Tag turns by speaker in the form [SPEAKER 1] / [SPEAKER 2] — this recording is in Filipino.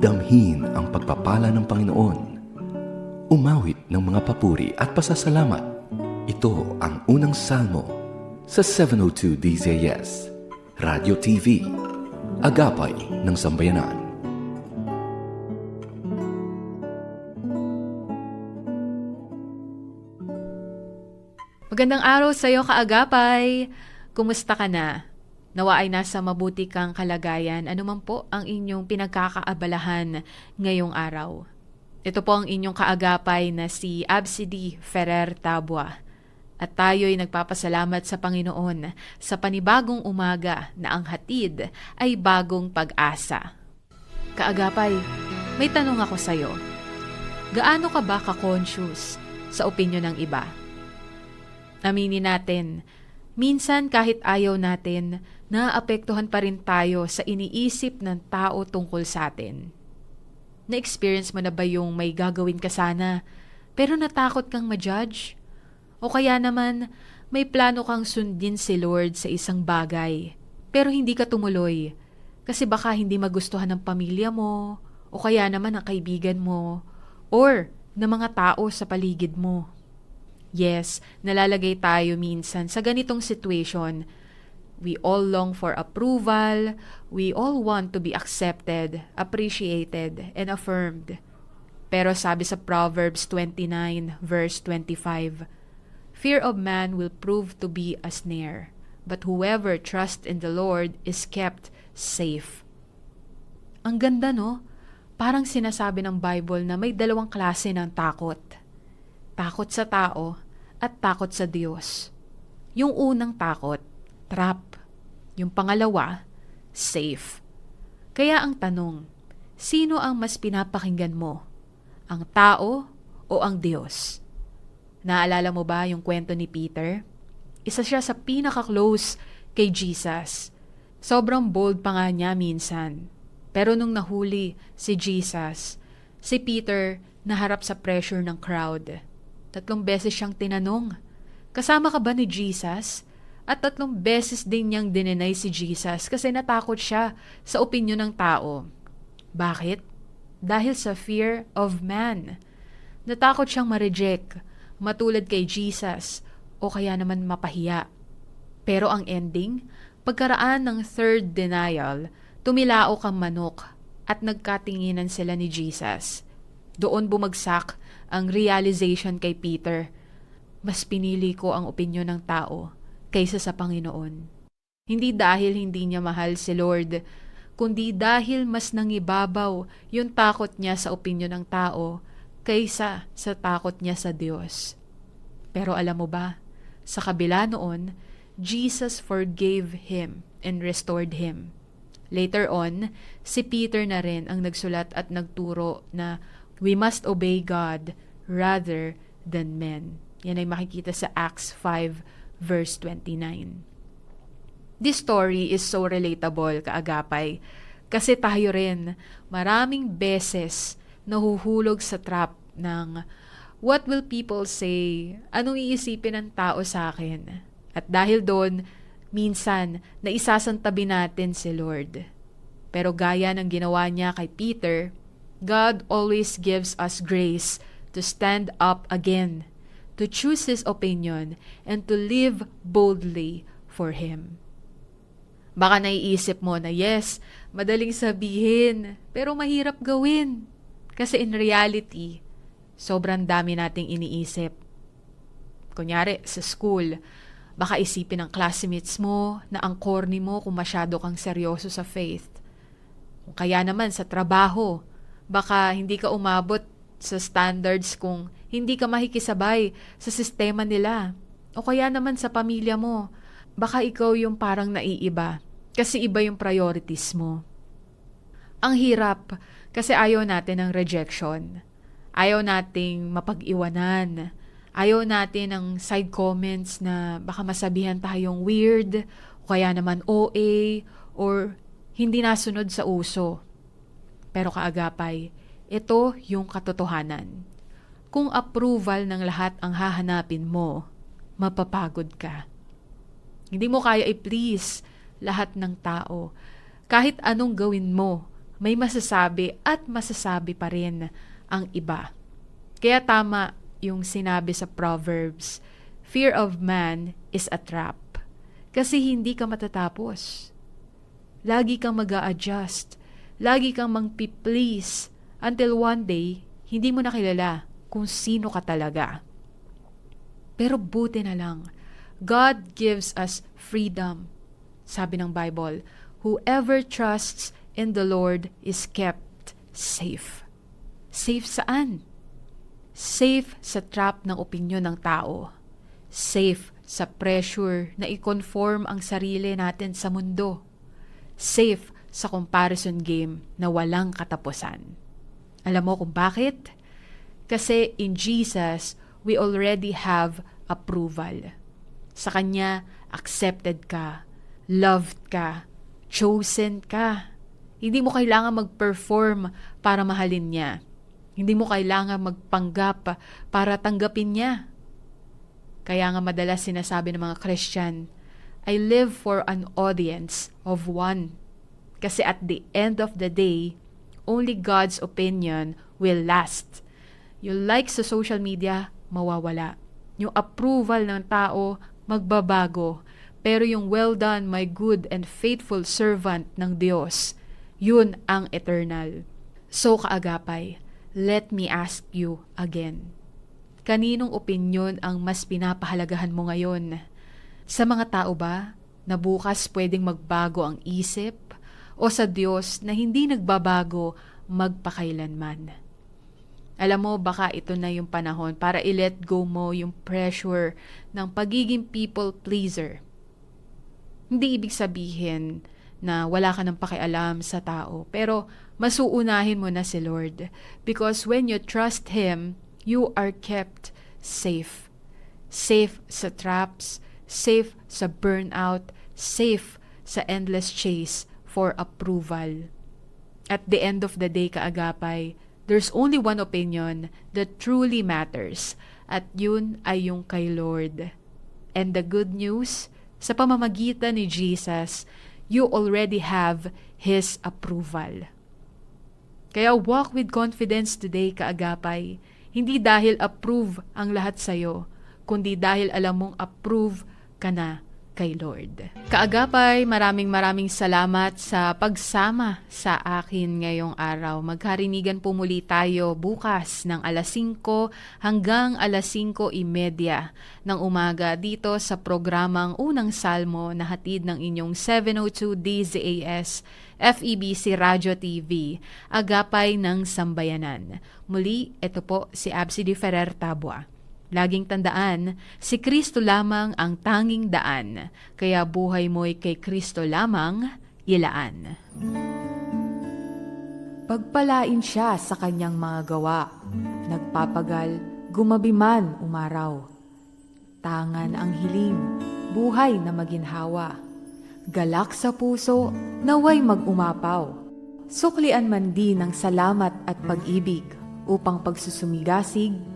[SPEAKER 1] Damhin ang pagpapala ng Panginoon. Umawit ng mga papuri at pasasalamat. Ito ang unang salmo sa 702 DZS, Radio TV, Agapay ng Sambayanan.
[SPEAKER 2] Magandang araw sa iyo, kaagapay. Kumusta ka na? Nawa ay nasa mabuti kang kalagayan anuman po ang inyong pinagkakaabalahan ngayong araw. Ito po ang inyong kaagapay na si Absidy Ferrer Tabua. At tayo'y nagpapasalamat sa Panginoon sa panibagong umaga na ang hatid ay bagong pag-asa. Kaagapay, may tanong ako sa iyo. Gaano ka ba ka-conscious sa opinion ng iba? Aminin natin, minsan kahit ayaw natin, naapektuhan pa rin tayo sa iniisip ng tao tungkol sa atin. Na-experience mo na ba yung may gagawin ka sana, pero natakot kang ma-judge? O kaya naman, may plano kang sundin si Lord sa isang bagay, pero hindi ka tumuloy, kasi baka hindi magustuhan ng pamilya mo, o kaya naman ng kaibigan mo, or ng mga tao sa paligid mo. Yes, nalalagay tayo minsan sa ganitong situation. We all long for approval, we all want to be accepted, appreciated, and affirmed. Pero sabi sa Proverbs 29 verse 25, Fear of man will prove to be a snare, but whoever trusts in the Lord is kept safe. Ang ganda no? Parang sinasabi ng Bible na may dalawang klase ng takot. Takot sa tao at takot sa Diyos. Yung unang takot, trap. Yung pangalawa, safe. Kaya ang tanong, sino ang mas pinapakinggan mo? Ang tao o ang Diyos? Naalala mo ba yung kwento ni Peter? Isa siya sa pinaka-close kay Jesus. Sobrang bold pa nga niya minsan. Pero nung nahuli si Jesus, si Peter naharap sa pressure ng crowd. Tatlong beses siyang tinanong, kasama ka ba ni Jesus? At tatlong beses din niyang dinenay si Jesus kasi natakot siya sa opinyon ng tao. Bakit? Dahil sa fear of man. Natakot siyang ma-reject, matulad kay Jesus, o kaya naman mapahiya. Pero ang ending, pagkaraan ng third denial, tumilao kang manok at nagkatinginan sila ni Jesus. Doon bumagsak ang realization kay Peter. Mas pinili ko ang opinyon ng tao kaysa sa Panginoon. Hindi dahil hindi niya mahal si Lord, kundi dahil mas nangibabaw yung takot niya sa opinyon ng tao kaysa sa takot niya sa Diyos. Pero alam mo ba, sa kabila noon, Jesus forgave him and restored him. Later on, si Peter na rin ang nagsulat at nagturo na we must obey God rather than men. Yan ay makikita sa Acts 5 verse 29. This story is so relatable, kaagapay, kasi tayo rin maraming beses nahuhulog sa trap ng what will people say? Anong iisipin ng tao sa akin? At dahil doon, minsan, naisasantabi natin si Lord. Pero gaya ng ginawa niya kay Peter, God always gives us grace to stand up again, to choose His opinion, and to live boldly for Him. Baka naiisip mo na yes, madaling sabihin, pero mahirap gawin. Kasi in reality, sobrang dami nating iniisip. Kunyari, sa school, baka isipin ng classmates mo na ang corny mo kung masyado kang seryoso sa faith. Kung kaya naman sa trabaho, baka hindi ka umabot sa standards kung hindi ka makikisabay sa sistema nila. O kaya naman sa pamilya mo, baka ikaw yung parang naiiba kasi iba yung priorities mo. Ang hirap kasi ayaw natin ng rejection. Ayaw nating mapag-iwanan. Ayaw natin ng side comments na baka masabihan tayong weird, o kaya naman OA, or hindi nasunod sa uso. Pero kaagapay, ito yung katotohanan. Kung approval ng lahat ang hahanapin mo, mapapagod ka. Hindi mo kaya i-please lahat ng tao. Kahit anong gawin mo, may masasabi at masasabi pa rin ang iba. Kaya tama yung sinabi sa Proverbs, Fear of man is a trap. Kasi hindi ka matatapos. Lagi kang mag adjust Lagi kang mang-please until one day, hindi mo nakilala kung sino ka talaga. Pero buti na lang, God gives us freedom. Sabi ng Bible, whoever trusts in the Lord is kept safe. Safe saan? Safe sa trap ng opinyon ng tao. Safe sa pressure na i-conform ang sarili natin sa mundo. Safe sa comparison game na walang katapusan. Alam mo kung bakit? Kasi in Jesus, we already have approval. Sa Kanya, accepted ka, loved ka, chosen ka. Hindi mo kailangan mag-perform para mahalin niya. Hindi mo kailangan magpanggap para tanggapin niya. Kaya nga madalas sinasabi ng mga Christian, I live for an audience of one. Kasi at the end of the day, only God's opinion will last. Yung like sa social media, mawawala. Yung approval ng tao, magbabago. Pero yung well done, my good and faithful servant ng Diyos, yun ang eternal. So kaagapay, let me ask you again. Kaninong opinyon ang mas pinapahalagahan mo ngayon? Sa mga tao ba na bukas pwedeng magbago ang isip o sa Diyos na hindi nagbabago magpakailanman? Alam mo, baka ito na yung panahon para i-let go mo yung pressure ng pagiging people pleaser. Hindi ibig sabihin na wala ka ng pakialam sa tao, pero masuunahin mo na si Lord. Because when you trust Him, you are kept safe. Safe sa traps, safe sa burnout, safe sa endless chase for approval. At the end of the day, kaagapay, there's only one opinion that truly matters at yun ay yung kay Lord. And the good news, sa pamamagitan ni Jesus, you already have His approval. Kaya walk with confidence today, kaagapay. Hindi dahil approve ang lahat sa'yo, kundi dahil alam mong approve ka na kay Lord. Kaagapay, maraming maraming salamat sa pagsama sa akin ngayong araw. Magkarinigan po muli tayo bukas ng alas 5 hanggang alas 5.30 ng umaga dito sa programang Unang Salmo na hatid ng inyong 702 DZAS FEBC Radio TV, Agapay ng Sambayanan. Muli, ito po si Absidy Ferrer Tabua. Laging tandaan, si Kristo lamang ang tanging daan, kaya buhay mo'y kay Kristo lamang ilaan.
[SPEAKER 3] Pagpalain siya sa kanyang mga gawa, nagpapagal, gumabi man umaraw. Tangan ang hiling, buhay na maginhawa. Galak sa puso, naway mag-umapaw. Suklian man din ng salamat at pag-ibig upang pagsusumigasig